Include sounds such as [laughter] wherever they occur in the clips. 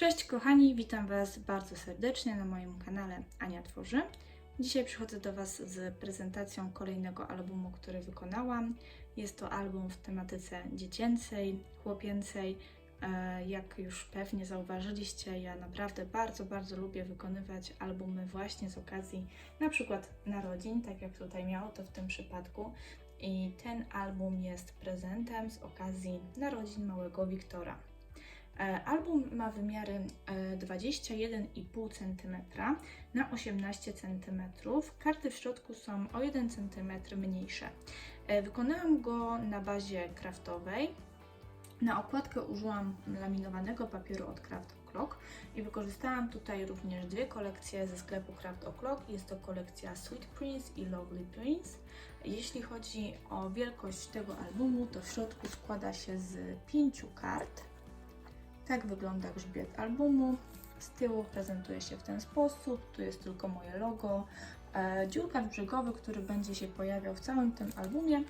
Cześć kochani, witam Was bardzo serdecznie na moim kanale Ania Tworzy. Dzisiaj przychodzę do Was z prezentacją kolejnego albumu, który wykonałam. Jest to album w tematyce dziecięcej, chłopięcej. E, Jak już pewnie zauważyliście, ja naprawdę bardzo, bardzo lubię wykonywać albumy właśnie z okazji na przykład narodzin, tak jak tutaj miało to w tym przypadku. I ten album jest prezentem z okazji narodzin małego Wiktora. E, Album ma wymiary e, 21,5 cm na 18 cm. Karty w środku są o 1 cm mniejsze. E, Wykonałam go na bazie kraftowej. Na okładkę użyłam laminowanego papieru od Craft O'Clock i wykorzystałam tutaj również dwie kolekcje ze sklepu Craft O'Clock. Jest to kolekcja Sweet Prince i Lovely Prince. Jeśli chodzi o wielkość tego albumu, to w środku składa się z pięciu kart. Tak wygląda grzbiet albumu. Z tyłu prezentuje się w ten sposób. Tu jest tylko moje logo. E, dziurkacz brzegowy, który będzie się pojawiał w całym tym albumie,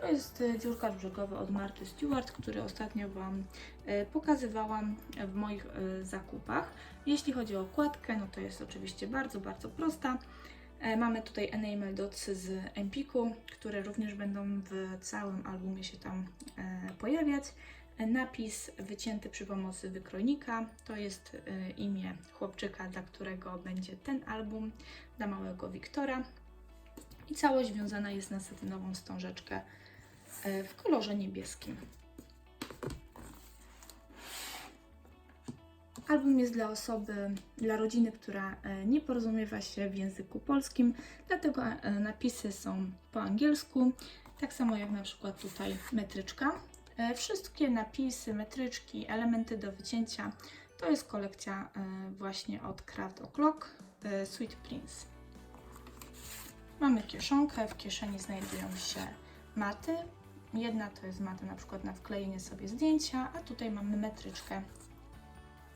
to jest e, dziurkacz brzegowy od Marty Stewart, który ostatnio Wam e, pokazywałam w moich zakupach. Jeśli chodzi o okładkę, no to jest oczywiście bardzo, bardzo prosta. Mamy tutaj enamel dotsy z Empiku, które również będą w całym albumie się tam pojawiać. Napis wycięty przy pomocy wykrojnika to jest e, imię chłopczyka, dla którego będzie ten album, dla małego Wiktora. I całość związana jest na satynową wstążeczkę e, w kolorze niebieskim. Album jest dla osoby, dla rodziny, która e, nie porozumiewa się w języku polskim, dlatego napisy są po angielsku, tak samo jak na przykład tutaj metryczka. E, Wszystkie napisy, metryczki, elementy do wycięcia to jest kolekcja e, właśnie od Craft O'Clock e, Sweet Prince. Mamy kieszonkę, w kieszeni znajdują się maty. Jedna to jest mata na przykład na wklejenie sobie zdjęcia, a tutaj mamy metryczkę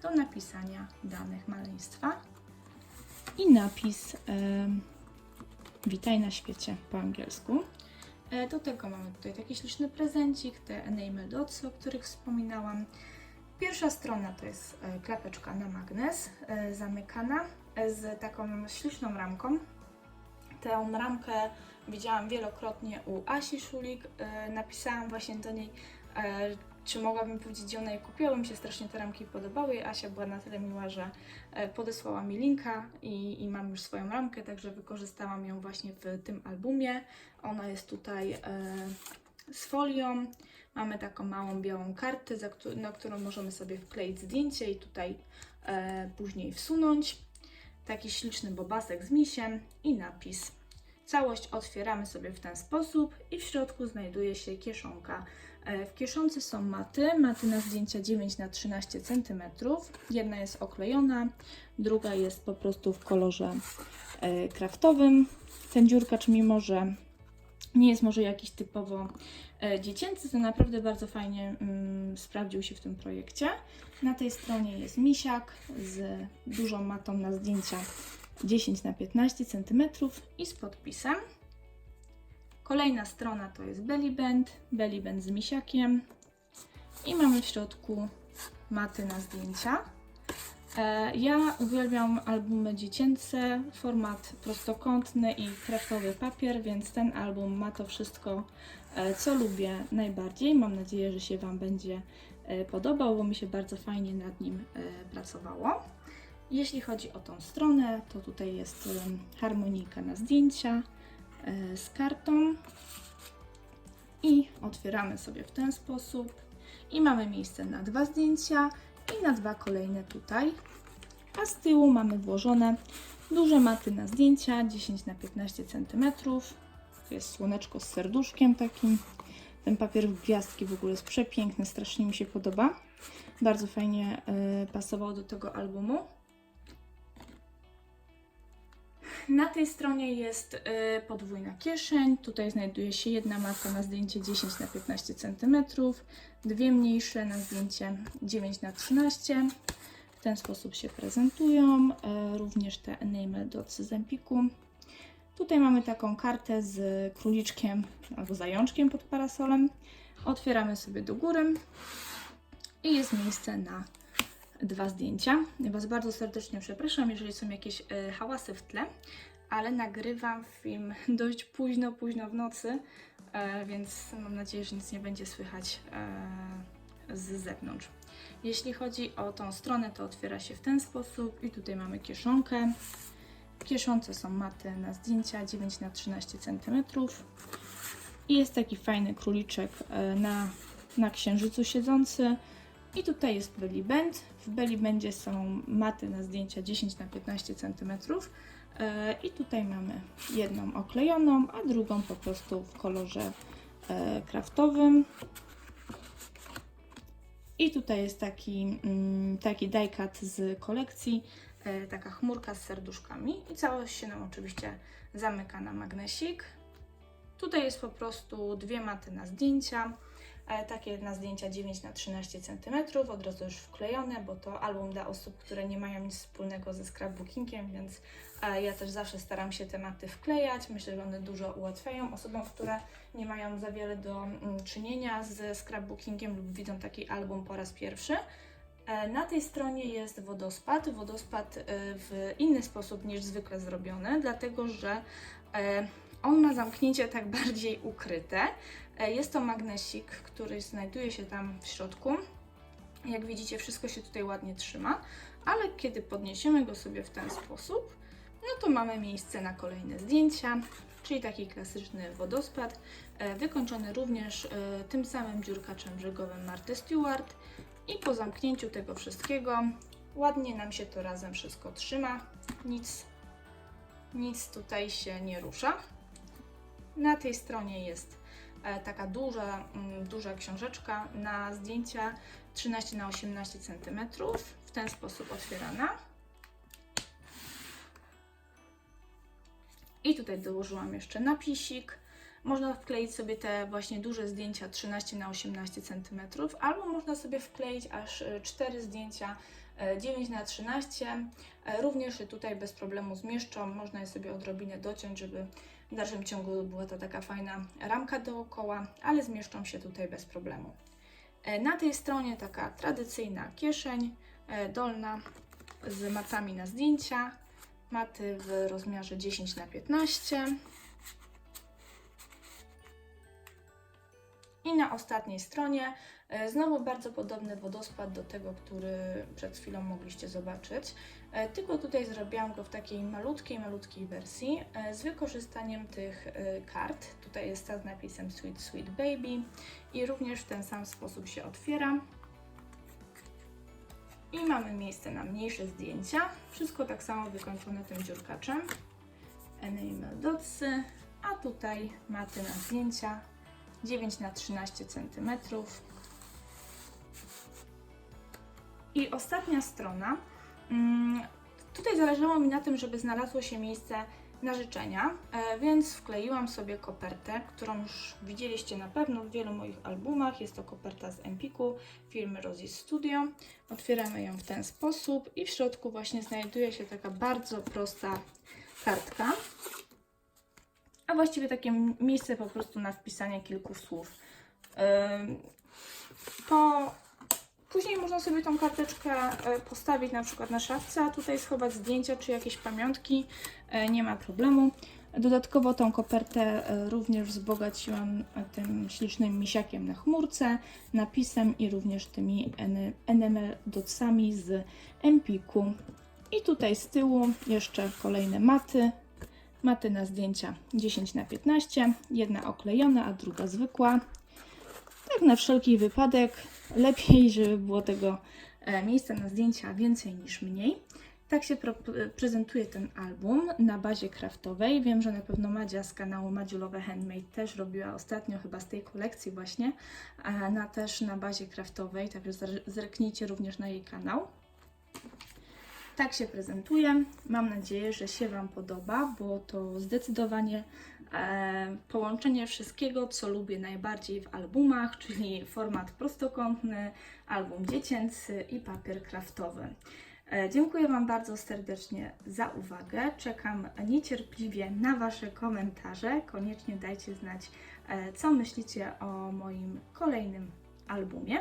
do napisania danych maleństwa i napis em, Witaj na świecie po angielsku. E, Do tego mamy tutaj taki śliczny prezencik, te enamel dotsy, o których wspominałam. Pierwsza strona to jest e, klapeczka na magnes, e, zamykana e, z taką śliczną ramką. Tę ramkę widziałam wielokrotnie u Asi Szulik. E, Napisałam właśnie do niej, e, czy mogłabym powiedzieć, gdzie ona je kupiła. bo Mi się strasznie te ramki podobały Asia była na tyle miła, że e, podesłała mi linka i, i mam już swoją ramkę, także wykorzystałam ją właśnie w tym albumie. Ona jest tutaj e, z folią. Mamy taką małą białą kartę, na którą możemy sobie wkleić zdjęcie i tutaj e, później wsunąć. Taki śliczny bobasek z misiem i napis. Całość otwieramy sobie w ten sposób i w środku znajduje się kieszonka. E, W kieszonce są maty, maty na zdjęcia 9 na 13 cm. Jedna jest oklejona, druga jest po prostu w kolorze e, kraftowym. Ten dziurkacz, mimo że nie jest może jakiś typowo e, dziecięcy, to naprawdę bardzo fajnie mm, sprawdził się w tym projekcie. Na tej stronie jest misiak z dużą matą na zdjęcia 10 na 15 cm i z podpisem. Kolejna strona to jest belly band, belly band z misiakiem i mamy w środku maty na zdjęcia. E, Ja uwielbiam albumy dziecięce, format prostokątny i kraftowy papier, więc ten album ma to wszystko, e, co lubię najbardziej. Mam nadzieję, że się Wam będzie e, podobał, bo mi się bardzo fajnie nad nim pracowało. Jeśli chodzi o tą stronę, to tutaj jest harmonika na zdjęcia z kartą i otwieramy sobie w ten sposób i mamy miejsce na dwa zdjęcia i na dwa kolejne tutaj. A z tyłu mamy włożone duże maty na zdjęcia 10 na 15 cm. Jest słoneczko z serduszkiem takim. Ten papier w gwiazdki w ogóle jest przepiękny, strasznie mi się podoba. Bardzo fajnie y, pasował do tego albumu. Na tej stronie jest y, podwójna kieszeń. Tutaj znajduje się jedna mata na zdjęcie 10 na 15 cm, dwie mniejsze na zdjęcie 9 na 13 W ten sposób się prezentują. Y, również te enamel dotsy z Empiku. Tutaj mamy taką kartę z króliczkiem albo zajączkiem pod parasolem. Otwieramy sobie do góry i jest miejsce na dwa zdjęcia. Ja Was bardzo serdecznie przepraszam, jeżeli są jakieś e, hałasy w tle, ale nagrywam film [laughs] dość późno, późno w nocy, e, więc mam nadzieję, że nic nie będzie słychać e, z zewnątrz. Jeśli chodzi o tą stronę, to otwiera się w ten sposób i tutaj mamy kieszonkę. Kieszonce są maty na zdjęcia 9 na 13 cm i jest taki fajny króliczek na, na księżycu siedzący. I tutaj jest belly band. W belly bandzie są maty na zdjęcia 10 na 15 cm. E, I tutaj mamy jedną oklejoną, a drugą po prostu w kolorze e, kraftowym. I tutaj jest taki, mm, taki die-cut z kolekcji, e, taka chmurka z serduszkami i całość się nam oczywiście zamyka na magnesik. Tutaj jest po prostu dwie maty na zdjęcia, takie na zdjęcia 9 na 13 cm, od razu już wklejone, bo to album dla osób, które nie mają nic wspólnego ze scrapbookingiem, więc ja też zawsze staram się te maty wklejać. Myślę, że one dużo ułatwiają osobom, które nie mają za wiele do mm, czynienia ze scrapbookingiem lub widzą taki album po raz pierwszy. E, Na tej stronie jest wodospad. Wodospad e, w inny sposób niż zwykle zrobiony, dlatego że e, on ma zamknięcie tak bardziej ukryte. E, Jest to magnesik, który znajduje się tam w środku. Jak widzicie, wszystko się tutaj ładnie trzyma, ale kiedy podniesiemy go sobie w ten sposób, no to mamy miejsce na kolejne zdjęcia, czyli taki klasyczny wodospad, e, wykończony również e, tym samym dziurkaczem brzegowym Marty Stewart. I po zamknięciu tego wszystkiego ładnie nam się to razem wszystko trzyma. Nic, nic tutaj się nie rusza. Na tej stronie jest e, taka duża, mm, duża książeczka na zdjęcia 13 na 18 cm. W ten sposób otwierana. I tutaj dołożyłam jeszcze napisik. Można wkleić sobie te właśnie duże zdjęcia 13 na 18 cm, albo można sobie wkleić aż 4 zdjęcia e, 9 na 13 E, Również tutaj bez problemu zmieszczą. Można je sobie odrobinę dociąć, żeby w dalszym ciągu była to taka fajna ramka dookoła, ale zmieszczą się tutaj bez problemu. E, Na tej stronie taka tradycyjna kieszeń e, dolna z matami na zdjęcia. Maty w rozmiarze 10 na 15 I na ostatniej stronie e, znowu bardzo podobny wodospad do tego, który przed chwilą mogliście zobaczyć. E, Tylko tutaj zrobiłam go w takiej malutkiej, malutkiej wersji e, z wykorzystaniem tych e, kart. Tutaj jest ta z napisem Sweet Sweet Baby i również w ten sam sposób się otwiera. I mamy miejsce na mniejsze zdjęcia. Wszystko tak samo wykończone tym dziurkaczem. Enamel dotsy, a tutaj maty na zdjęcia 9 na 13 cm. I ostatnia strona. Mm, Tutaj zależało mi na tym, żeby znalazło się miejsce na życzenia, e, więc wkleiłam sobie kopertę, którą już widzieliście na pewno w wielu moich albumach. Jest to koperta z Empiku firmy Rosie Studio. Otwieramy ją w ten sposób i w środku właśnie znajduje się taka bardzo prosta kartka a właściwie takie miejsce po prostu na wpisanie kilku słów. Po... Później można sobie tą karteczkę e, postawić na przykład na szafce, a tutaj schować zdjęcia czy jakieś pamiątki, e, nie ma problemu. Dodatkowo tą kopertę e, również wzbogaciłam tym ślicznym misiakiem na chmurce, napisem i również tymi NML dotsami z Empiku. I tutaj z tyłu jeszcze kolejne maty, Maty na zdjęcia 10 na 15, jedna oklejona, a druga zwykła. Tak na wszelki wypadek, lepiej, żeby było tego e, miejsca na zdjęcia więcej niż mniej. Tak się pro, prezentuje ten album na bazie kraftowej. Wiem, że na pewno Madzia z kanału Madziulowe Handmade też robiła ostatnio chyba z tej kolekcji właśnie, na też na bazie kraftowej, także zerknijcie również na jej kanał. Tak się prezentuje. Mam nadzieję, że się Wam podoba, bo to zdecydowanie e, połączenie wszystkiego, co lubię najbardziej w albumach, czyli format prostokątny, album dziecięcy i papier kraftowy. E, Dziękuję Wam bardzo serdecznie za uwagę. Czekam niecierpliwie na Wasze komentarze. Koniecznie dajcie znać, e, co myślicie o moim kolejnym albumie.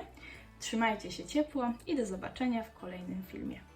Trzymajcie się ciepło i do zobaczenia w kolejnym filmie.